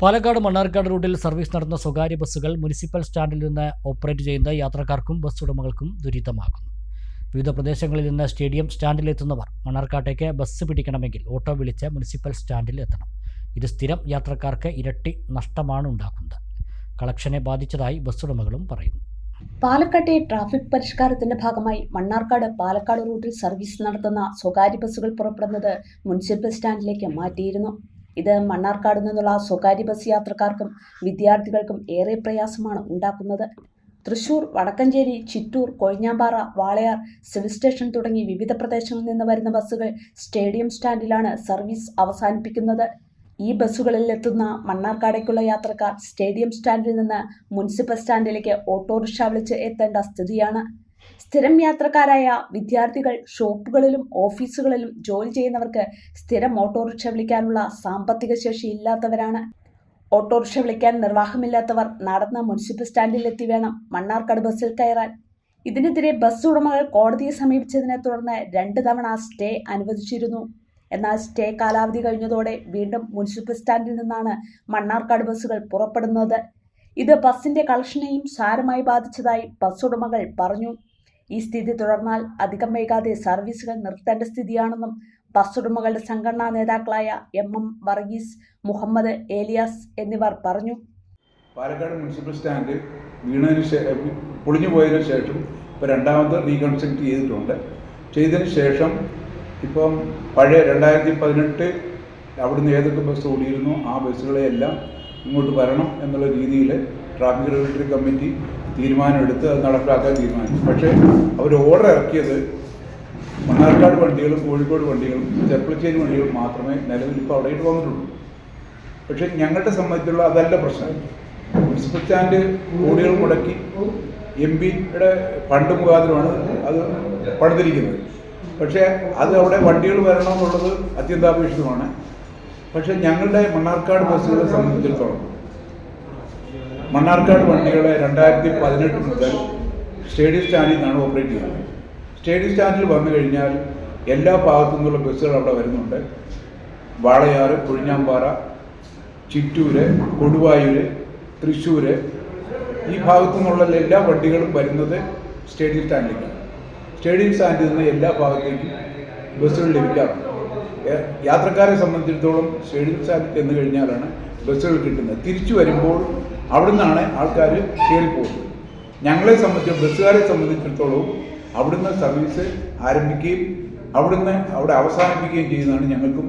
പാലക്കാട് മണ്ണാർക്കാട് റൂട്ടിൽ സർവീസ് നടത്തുന്ന സ്വകാര്യ ബസ്സുകൾ മുനിസിപ്പൽ സ്റ്റാൻഡിൽ നിന്ന് ഓപ്പറേറ്റ് ചെയ്യുന്ന യാത്രക്കാർക്കും ബസ് ഉടമകൾക്കും ദുരിതമാകുന്നു. വിവിധ പ്രദേശങ്ങളിൽ നിന്ന് സ്റ്റേഡിയം സ്റ്റാൻഡിലെത്തുന്നവർ മണ്ണാർക്കാട്ടേക്ക് ബസ് പിടിക്കണമെങ്കിൽ ഓട്ടോ വിളിച്ച് മുനിസിപ്പൽ സ്റ്റാൻഡിൽ എത്തണം. ഇത് സ്ഥിരം യാത്രക്കാർക്ക് ഇരട്ടി നഷ്ടമാണ് ഉണ്ടാക്കുന്നത്. കളക്ഷനെ ബാധിച്ചതായി ബസ് ഉടമകളും പറയുന്നു. പാലക്കാട്ടെ ട്രാഫിക് പരിഷ്കാരത്തിന്റെ ഭാഗമായി മണ്ണാർക്കാട് പാലക്കാട് റൂട്ടിൽ സർവീസ് നടത്തുന്ന സ്വകാര്യ ബസ്സുകൾ പുറപ്പെടുന്നത് മുനിസിപ്പൽ സ്റ്റാൻഡിലേക്ക് മാറ്റിയിരുന്നു. ഇത് മണ്ണാർക്കാട് നിന്നുള്ള സ്വകാര്യ ബസ് യാത്രക്കാർക്കും വിദ്യാർത്ഥികൾക്കും ഏറെ പ്രയാസമാണ് ഉണ്ടാക്കുന്നത്. തൃശൂർ വടക്കഞ്ചേരി ചിറ്റൂർ കൊഴിഞ്ഞാമ്പാറ വാളയാർ സിവിൽ സ്റ്റേഷൻ തുടങ്ങി വിവിധ പ്രദേശങ്ങളിൽ നിന്ന് വരുന്ന ബസ്സുകൾ സ്റ്റേഡിയം സ്റ്റാൻഡിലാണ് സർവീസ് അവസാനിപ്പിക്കുന്നത്. ഈ ബസ്സുകളിൽ എത്തുന്ന മണ്ണാർക്കാടേക്കുള്ള യാത്രക്കാർ സ്റ്റേഡിയം സ്റ്റാൻഡിൽ നിന്ന് മുനിസിപ്പൽ സ്റ്റാൻഡിലേക്ക് ഓട്ടോറിക്ഷ വിളിച്ച് എത്തേണ്ട സ്ഥിതിയാണ്. സ്ഥിരം യാത്രക്കാരായ വിദ്യാർത്ഥികൾ ഷോപ്പുകളിലും ഓഫീസുകളിലും ജോലി ചെയ്യുന്നവർക്ക് സ്ഥിരം ഓട്ടോറിക്ഷ വിളിക്കാനുള്ള സാമ്പത്തിക ശേഷി ഇല്ലാത്തവരാണ്. ഓട്ടോറിക്ഷ വിളിക്കാൻ നിർവാഹമില്ലാത്തവർ നടന്ന മുനിസിപ്പൽ സ്റ്റാൻഡിലെത്തി വേണം മണ്ണാർക്കാട് ബസ്സിൽ കയറാൻ. ഇതിനെതിരെ ബസ് ഉടമകൾ കോടതിയെ സമീപിച്ചതിനെ തുടർന്ന് രണ്ട് തവണ സ്റ്റേ അനുവദിച്ചിരുന്നു. എന്നാൽ സ്റ്റേ കാലാവധി കഴിഞ്ഞതോടെ വീണ്ടും മുനിസിപ്പൽ സ്റ്റാൻഡിൽ നിന്നാണ് മണ്ണാർക്കാട് ബസ്സുകൾ പുറപ്പെടുന്നത്. ഇത് ബസിന്റെ കളക്ഷനെയും സാരമായി ബാധിച്ചതായി ബസ് ഉടമകൾ പറഞ്ഞു. ഈ സ്ഥിതി തുടർന്നാൽ അധികം വൈകാതെ സർവീസുകൾ നിർത്തേണ്ട സ്ഥിതിയാണെന്നും ബസ് ഉടമകളുടെ സംഘടനാ നേതാക്കളായ എം എം വർഗീസ് മുഹമ്മദ് ഏലിയാസ് എന്നിവർ പറഞ്ഞു. പാലക്കാട് മുനിസിപ്പൽ സ്റ്റാൻഡ് വീണതിന് പൊളിഞ്ഞു പോയതിനു ശേഷം ഇപ്പോൾ രണ്ടാമത് റീകൺസ്ട്രക്ട് ചെയ്തിട്ടുണ്ട്. ചെയ്തതിന് ശേഷം ഇപ്പം പഴയ രണ്ടായിരത്തി പതിനെട്ട് അവിടുന്ന് ഏതൊക്കെ ബസ് ഓടിയിരുന്നു ആ ബസ്സുകളെയെല്ലാം ഇങ്ങോട്ട് വരണം എന്നുള്ള രീതിയിൽ ട്രാഫിക് റെഗുലേറ്ററി കമ്മിറ്റി തീരുമാനമെടുത്ത് അത് നടപ്പിലാക്കാൻ തീരുമാനിച്ചു. പക്ഷേ അവർ ഓർഡർ ഇറക്കിയത് മണ്ണാർക്കാട് വണ്ടികളും കോഴിക്കോട് വണ്ടികളും ചെർപ്പളശ്ശേരി വണ്ടികളും മാത്രമേ നിലവിൽ ഇപ്പോൾ അവിടെയിട്ട് വന്നിട്ടുള്ളൂ. പക്ഷേ ഞങ്ങളുടെ സംബന്ധിച്ചുള്ള അതല്ല പ്രശ്നം. മുനിസിപ്പൽ സ്റ്റാൻഡ് കോടികൾ മുടക്കി എം പിയുടെ ഫണ്ട് മുഖാന്തരമാണ് അത് പണിതിരിക്കുന്നത്. പക്ഷേ അത് അവിടെ വണ്ടികൾ വരണമെന്നുള്ളത് അത്യന്താപേക്ഷിതമാണ്. പക്ഷേ ഞങ്ങളുടെ മണ്ണാർക്കാട് ബസ്സുകളെ സംബന്ധിച്ചിടത്തോളം മണ്ണാർക്കാട് വണ്ടികളെ രണ്ടായിരത്തി പതിനെട്ട് മുതൽ സ്റ്റേഡിയം സ്റ്റാൻഡിൽ നിന്നാണ് ഓപ്പറേറ്റ് ചെയ്യുന്നത് സ്റ്റേഡിയം സ്റ്റാൻഡിൽ വന്നു കഴിഞ്ഞാൽ എല്ലാ ഭാഗത്തു നിന്നുള്ള ബസ്സുകൾ അവിടെ വരുന്നുണ്ട്. വാളയാർ പുഴിഞ്ഞാമ്പാറ ചിറ്റൂര് കൊടുവായൂര് തൃശ്ശൂര് ഈ ഭാഗത്തു നിന്നുള്ള എല്ലാ വണ്ടികളും വരുന്നത് സ്റ്റേഡിയം സ്റ്റാൻഡിലേക്കാണ്. സ്റ്റേഡിയം സ്റ്റാൻഡിൽ നിന്ന് എല്ലാ ഭാഗത്തേക്കും ബസ്സുകൾ ലഭിക്കാറുണ്ട്. യാത്രക്കാരെ സംബന്ധിച്ചിടത്തോളം സ്റ്റേഡിയം സ്റ്റാൻഡിൽ ചെന്ന് കഴിഞ്ഞാലാണ് ബസ്സുകൾ കിട്ടുന്നത്. തിരിച്ചു വരുമ്പോൾ അവിടെ നിന്നാണ് ആൾക്കാർ കയറിപ്പോകുന്നത്. ഞങ്ങളെ സംബന്ധിച്ച് ബസ്സുകാരെ സംബന്ധിച്ചിടത്തോളം അവിടുന്ന് സർവീസ് ആരംഭിക്കുകയും അവിടുന്ന് അവിടെ അവസാനിപ്പിക്കുകയും ചെയ്യുന്നതാണ് ഞങ്ങൾക്കും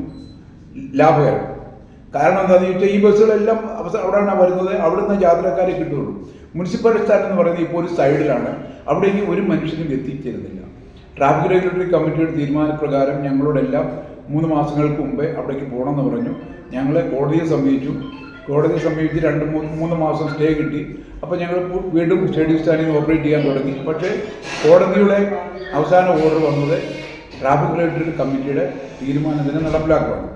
ലാഭകരം. കാരണം എന്താണെന്ന് ചോദിച്ചാൽ ഈ ബസ്സുകളെല്ലാം അവസാനം അവിടെയാണ് വരുന്നത്. അവിടുന്ന് യാത്രക്കാരെ കിട്ടുള്ളൂ മുനിസിപ്പൽ സ്ഥാനം എന്ന് പറയുന്നത് ഇപ്പോൾ ഒരു സൈഡിലാണ്. അവിടേക്ക് ഒരു മനുഷ്യനും എത്തിച്ചേരുന്നില്ല. ട്രാഫിക് റെഗുലേറ്ററി കമ്മിറ്റിയുടെ തീരുമാനപ്രകാരം ഞങ്ങളോടെല്ലാം മൂന്ന് മാസങ്ങൾക്ക് മുമ്പേ അവിടേക്ക് പോകണമെന്ന് പറഞ്ഞു. ഞങ്ങളെ കോടതിയെ സമീപിച്ചു. കോടതിയെ സമീപിച്ച് രണ്ട് മൂന്ന് മൂന്ന് മാസം സ്റ്റേ കിട്ടി. അപ്പോൾ ഞങ്ങൾ വീണ്ടും സ്റ്റേഡിയം സ്റ്റാൻഡിൽ ഓപ്പറേറ്റ് ചെയ്യാൻ തുടങ്ങി. പക്ഷേ കോടതിയുടെ അവസാന ഓർഡർ വന്നത് ട്രാഫിക് റെഗുലേറ്ററി കമ്മിറ്റിയുടെ തീരുമാനത്തിന് നടപ്പിലാക്കുകയാണ്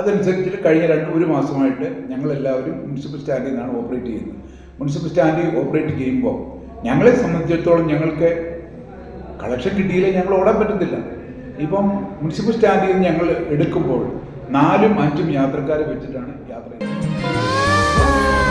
അതനുസരിച്ച് കഴിഞ്ഞ രണ്ട് ഒരു മാസമായിട്ട് ഞങ്ങളെല്ലാവരും മുനിസിപ്പൽ സ്റ്റാൻഡിൽ നിന്നാണ് ഓപ്പറേറ്റ് ചെയ്യുന്നത്. മുനിസിപ്പൽ സ്റ്റാൻഡിൽ ഓപ്പറേറ്റ് ചെയ്യുമ്പോൾ ഞങ്ങളെ സംബന്ധിച്ചിടത്തോളം ഞങ്ങൾക്ക് കളക്ഷൻ കിട്ടിയില്ലേ ഞങ്ങൾ ഓടാൻ പറ്റത്തില്ല. ഇപ്പം മുനിസിപ്പൽ സ്റ്റാൻഡിൽ നിന്ന് ഞങ്ങൾ എടുക്കുമ്പോൾ നാലും അഞ്ചും യാത്രക്കാരെ വെച്ചിട്ടാണ് യാത്ര ചെയ്യുന്നത്.